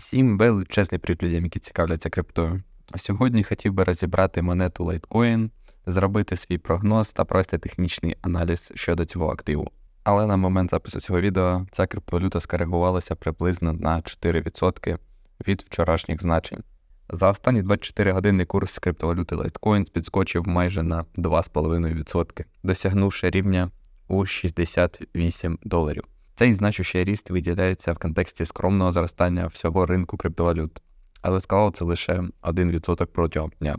Всім величезний привіт людям, які цікавляться криптою. Сьогодні хотів би розібрати монету Litecoin, зробити свій прогноз та провести технічний аналіз щодо цього активу. Але на момент запису цього відео ця криптовалюта скоригувалася приблизно на 4% від вчорашніх значень. За останні 24 години курс криптовалюти Litecoin підскочив майже на 2,5%, досягнувши рівня у 68 доларів. Цей значущий ріст виділяється в контексті скромного зростання всього ринку криптовалют, але склало це лише 1% протягом дня.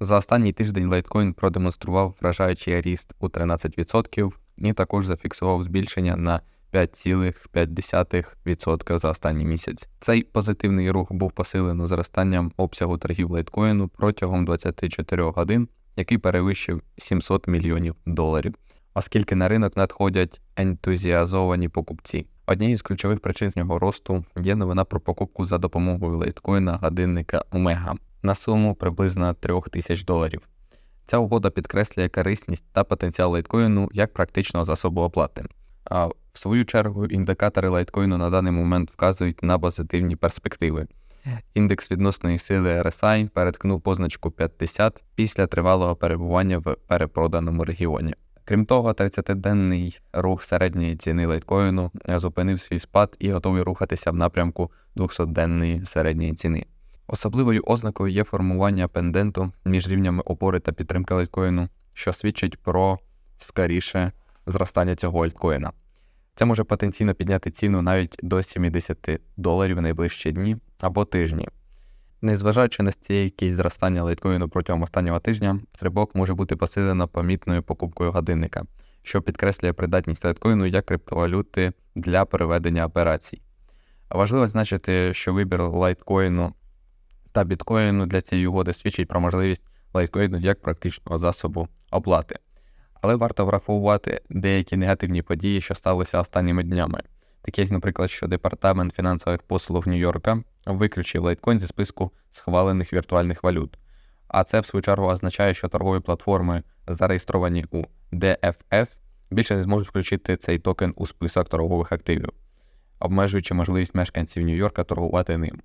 За останній тиждень Litecoin продемонстрував вражаючий ріст у 13% і також зафіксував збільшення на 5,5% за останній місяць. Цей позитивний рух був посилено зростанням обсягу торгів лайткоїну протягом 24 годин, який перевищив 700 мільйонів доларів оскільки на ринок надходять ентузіазовані покупці. Однією з ключових причин цього росту є новина про покупку за допомогою лейткоїна годинника Омега на суму приблизно 3000 доларів. Ця угода підкреслює корисність та потенціал лайткоїну як практичного засобу оплати. А в свою чергу індикатори лайткоїну на даний момент вказують на позитивні перспективи. Індекс відносної сили RSI переткнув позначку 50 після тривалого перебування в перепроданому регіоні. Крім того, 30-денний рух середньої ціни лайткоїну зупинив свій спад і готовий рухатися в напрямку 200-денної середньої ціни. Особливою ознакою є формування пенденту між рівнями опори та підтримки лайткоїну, що свідчить про скоріше зростання цього альткоїна. Це може потенційно підняти ціну навіть до 70 доларів в найближчі дні або тижні. Незважаючи на стійкість зростання лайткоїну протягом останнього тижня, стрибок може бути посилено помітною покупкою годинника, що підкреслює придатність лайткоїну як криптовалюти для переведення операцій. Важливо значити, що вибір лайткоїну та біткоїну для цієї угоди свідчить про можливість лайткоїну як практичного засобу оплати. Але варто враховувати деякі негативні події, що сталися останніми днями такі як, наприклад, що департамент фінансових послуг Нью-Йорка виключив лайткоін зі списку схвалених віртуальних валют. А це, в свою чергу, означає, що торгові платформи, зареєстровані у DFS, більше не зможуть включити цей токен у список торгових активів, обмежуючи можливість мешканців Нью-Йорка торгувати ним.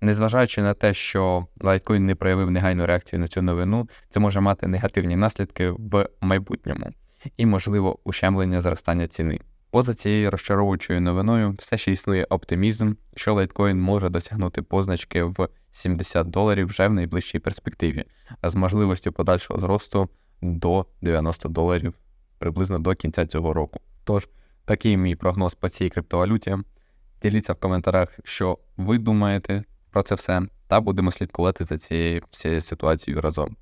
Незважаючи на те, що Litecoin не проявив негайну реакцію на цю новину, це може мати негативні наслідки в майбутньому і, можливо, ущемлення зростання ціни. Поза цією розчаровуючою новиною все ще існує оптимізм, що лайткоін може досягнути позначки в 70 доларів вже в найближчій перспективі, а з можливістю подальшого зросту до 90 доларів приблизно до кінця цього року. Тож, такий мій прогноз по цій криптовалюті. Діліться в коментарях, що ви думаєте про це все, та будемо слідкувати за цією всією ситуацією разом.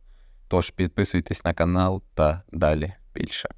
Тож підписуйтесь на канал та далі більше.